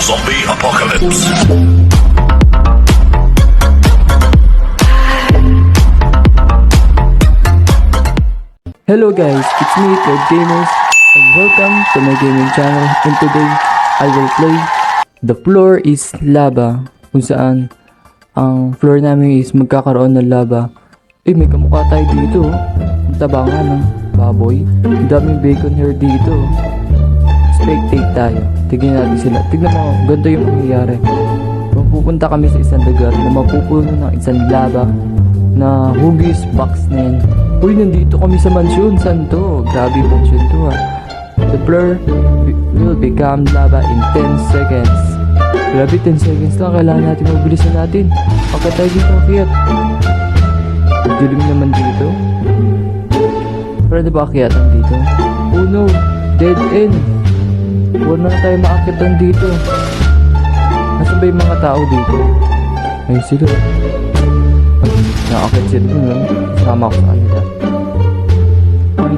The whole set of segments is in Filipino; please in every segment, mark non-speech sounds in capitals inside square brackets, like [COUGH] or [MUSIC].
zombie apocalypse. Hello guys, it's me, Ted Gamers, and welcome to my gaming channel. And today, I will play The Floor is Lava, kung saan ang floor namin is magkakaroon ng lava. Eh, may kamukha tayo dito. oh. Ang ng baboy. Ang daming bacon here dito. Oh. Spectate tayo. Tignan natin sila. Tignan mo, ganito yung mangyayari. Pupunta kami sa isang lugar na mapupuno ng isang lava na hugis box na yan. Uy, nandito kami sa mansyon. Saan to? Grabe mansyon to ah. The blur will become lava in 10 seconds. Grabe, 10 seconds lang. Kailangan natin mabilisan natin. Pagka tayo dito, Fiat. Dilim naman dito. Pwede ba akiatan dito? Oh no, dead end. Huwag na tayo maakitan dito. Nasaan ba yung mga tao dito? Ayun sila. Ay, nakakit sila dun, no? Sama ko sa kanila. Ay.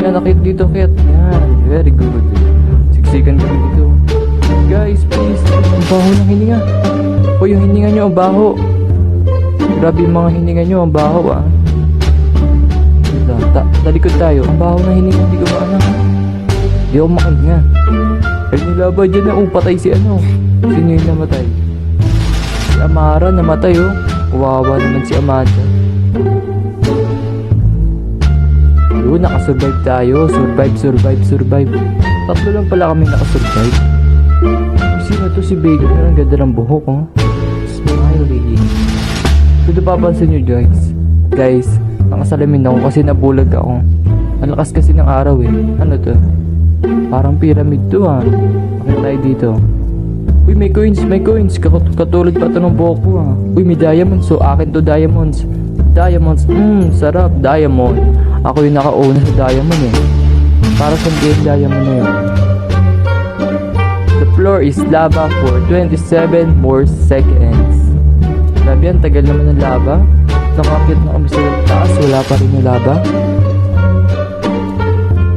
Yan, nakit dito, Kit. Yan, very good. Siksikan kami dito. Guys, please. Ang baho ng hininga. O, yung hininga nyo, ang baho. Grabe yung mga hininga nyo, ang baho, ah. Ta, ta, talikod tayo. Ang baho ng hininga, hindi ko maanang. Hindi ako makahinga. Ay, nilaban dyan na, oh, patay si ano. Sino yung namatay? Si Amara namatay oh. Kawawa naman si Amanda. Yun, nakasurvive tayo. Survive, survive, survive. Tatlo lang pala kami nakasurvive. Sino to si Bacon? Pero ang ganda ng buhok oh. Smiley. Ito papansin nyo guys. Guys, nakasalamin ako kasi nabulag ako. Ang lakas kasi ng araw eh. Ano to? Parang pyramid to ah. Bakit tayo dito? Uy, may coins, may coins. Kat- Katulad pa to ng buhok ko ah. Uy, may diamonds. So, akin to diamonds. Diamonds. Mmm, sarap. Diamond. Ako yung nakauna sa diamond eh. Para sa game diamond na yun. The floor is lava for 27 more seconds. Grabe yan, tagal naman ng lava. Nakakit na kami sa taas, wala pa rin yung lava.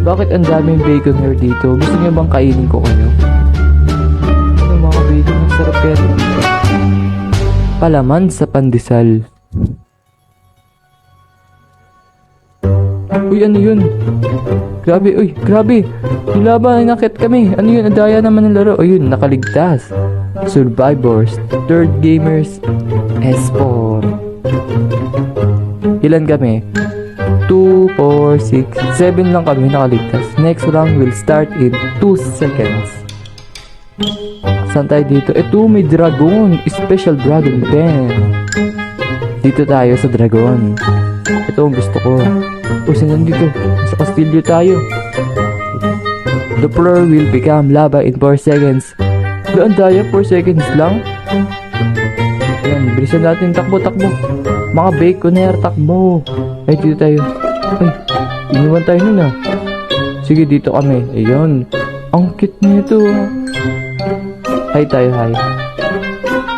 Bakit ang daming bacon here dito? Gusto niyo bang kainin ko kayo? Ano mga bacon, ang sarap kaya. Palaman sa pandesal. Uy, ano yun? Grabe, uy, grabe. Yung laban, kami. Ano yun? Adaya naman ng laro. Ayun, nakaligtas. Survivors, third gamers, S4. Ilan kami? 2, 4, 6, 7 lang kami nakaligtas. Next round will start in 2 seconds. Saan tayo dito? Ito, may dragon. Special dragon pen. Dito tayo sa dragon. Ito ang gusto ko. O, saan nandito? Sa kastilyo tayo. The floor will become lava in 4 seconds. Doon tayo, 4 seconds lang. Yan, bilisan natin. Takbo, takbo. Mga baconair, takbo. Ay, dito tayo. Ay, iniwan tayo nun ah. Sige, dito kami. Ayun. Ang cute nito. Hi tayo, hi.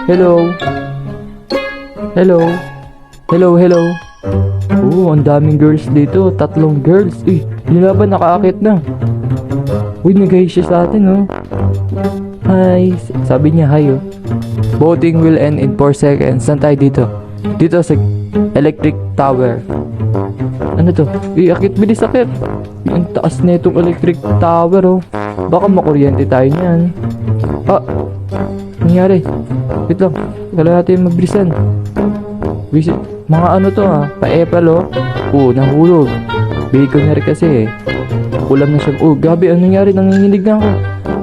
Hello. Hello. Hello, hello. Oo, ang daming girls dito. Tatlong girls. Uy, nilaban nakaakit na. Uy, nag siya sa atin, oh. Hi. Sabi niya, hi, oh. Voting will end in 4 seconds. Saan dito? Dito sa electric tower. Ano to? Uy, akit, bilis akit. Ang taas na itong electric tower, oh. Baka makuryente tayo niyan. Ah, nangyari. Wait lang. Kailangan natin magbilisan. Visit. Mga ano to ha? Pa-epal oh. Oo, nahulog. Baconer kasi eh. Ulam na siya. Oh, gabi. Ano nangyari? Nanginginig na ako.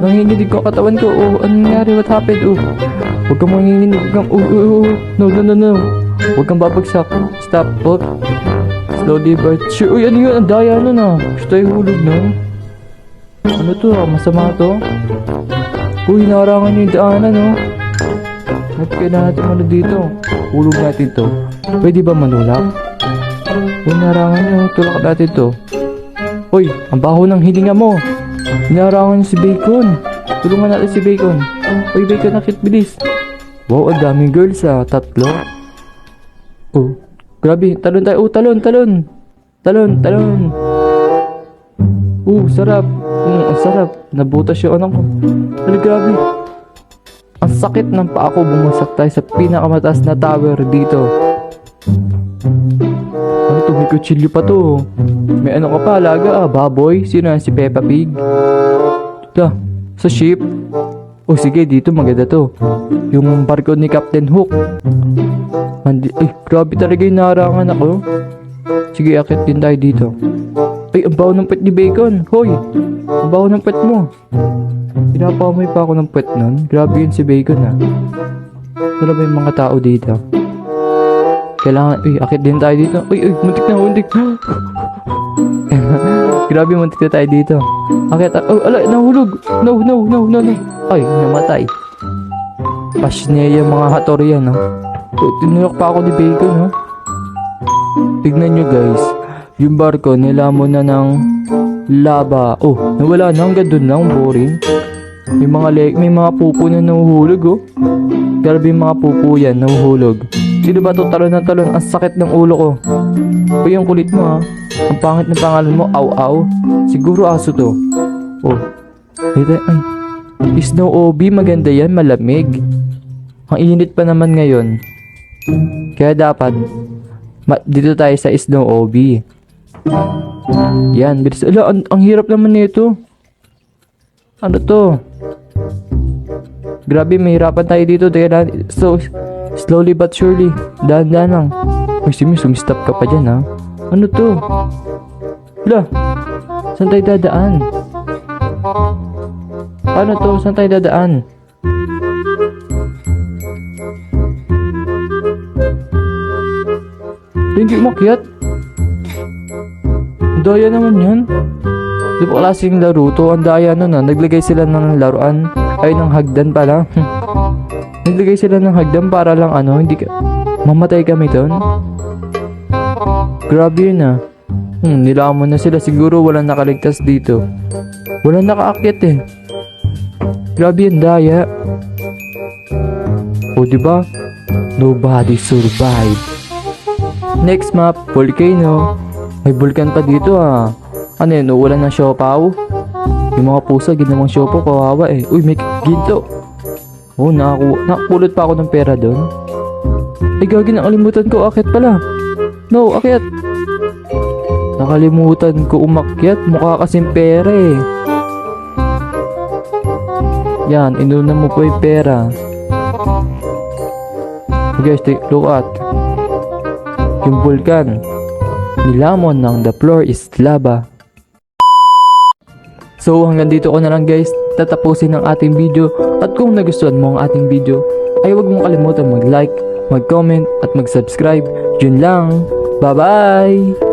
Nanginginig ko katawan ko. Oh, ano nangyari? What happened? Oh. Huwag kang manginginig. Huwag kang... Oh, oh, oh. No, no, no, no. Huwag kang babagsak. Stop. Oh. Slowly but sure. Uy, ano yun? Ang daya nun ah. Gusto tayo hulog no? Ano to ah? Masama to? Uy, narangan niyo yung daanan no? At kailangan natin ano dito. Hulog natin to. Pwede ba manulak? Uy, narangan niyo. Tulak natin to. Uy, ang baho ng hilinga mo. Inarangan niyo si Bacon. Tulungan natin si Bacon. Uy, Bacon, nakit bilis. Wow, ang daming girls ah. Tatlo. Oh, grabe. Talon tayo. Oh, talon, talon. Talon, talon. Uh, sarap. Mm, ang sarap. Nabutas yung ano ko. Ay, grabe. Ang sakit ng paa ko bumagsak tayo sa pinakamataas na tower dito. Ano to? May kutsilyo pa to. May ano ka pa, alaga ah. Baboy? Sino yan? Si Peppa Pig? Ito, sa ship. Oh, sige, dito maganda to. Yung barko ni Captain Hook. Andi ay, grabe talaga yung narangan ako. Sige, akit din tayo dito. Ay, ang baho ng pet ni Bacon. Hoy, ang baho ng pet mo. Pinapamoy pa ako ng pet nun. Grabe yun si Bacon ha. Ba yung mga tao dito? Kailangan, uy, akit din tayo dito. Uy, uy, muntik na, muntik. [LAUGHS] Grabe, muntik na tayo dito. Akit, oh, ala, nahulog. No, no, no, no, no. Ay, namatay. Pasneya mga hator yan, ha. Oh, tinuyok pa ako ni Bacon, ha. Tignan nyo, guys. Yung barko, nilamon na ng lava. Oh, nawala na. Hanggang dun lang, boring. May mga leg, may mga pupo na nahuhulog, oh. Grabe yung mga pupo yan, nahuhulog. Sino ba to talon na talon? Ang sakit ng ulo ko. Uy, ang kulit mo ha. Ang pangit ng pangalan mo, Aw Aw. Siguro aso to. Oh. Ito, ay. Snow OB, maganda yan, malamig. Ang init pa naman ngayon. Kaya dapat, ma- dito tayo sa Snow OB. Yan, bilis. Ala, ang, ang hirap naman nito. Ano to? Grabe, mahirapan tayo dito. Teka. So, slowly but surely. Dahan-dahan lang. Uy, Simi, sumistop ka pa dyan, ha? Ano to? Hala, saan tayo dadaan? Paano to? Saan tayo dadaan? Hindi umakyat. Ang Daya naman yan. Di ba klaseng laro to? Ang daya nun ah. Naglagay sila ng laruan. Ay, ng hagdan pala. [LAUGHS] Naglagay sila ng hagdan para lang ano, hindi ka... Mamatay kami doon. Grabe yun ah. Hmm, nilamon na sila. Siguro walang nakaligtas dito. Walang nakaakyat eh. Grabe yung daya. O di ba? Nobody survived. Next map, volcano. May vulkan pa dito ah. Ano yun, uulan ng siopaw? Yung mga pusa, ginawang siopaw, kawawa eh. Uy, may ginto. Oh, nakaku nakapulot pa ako ng pera doon. Ay, gagi, nakalimutan ko. Akit pala. No, akit. Nakalimutan ko umakyat. Mukha kasing pera eh. Yan, inuna mo po yung pera. Guys, take look at. Yung vulkan. Nilamon ng the floor is lava. So hanggang dito ko na lang guys tatapusin ang ating video at kung nagustuhan mo ang ating video ay huwag mong kalimutan mag-like, mag-comment at mag-subscribe. Yun lang. Bye-bye!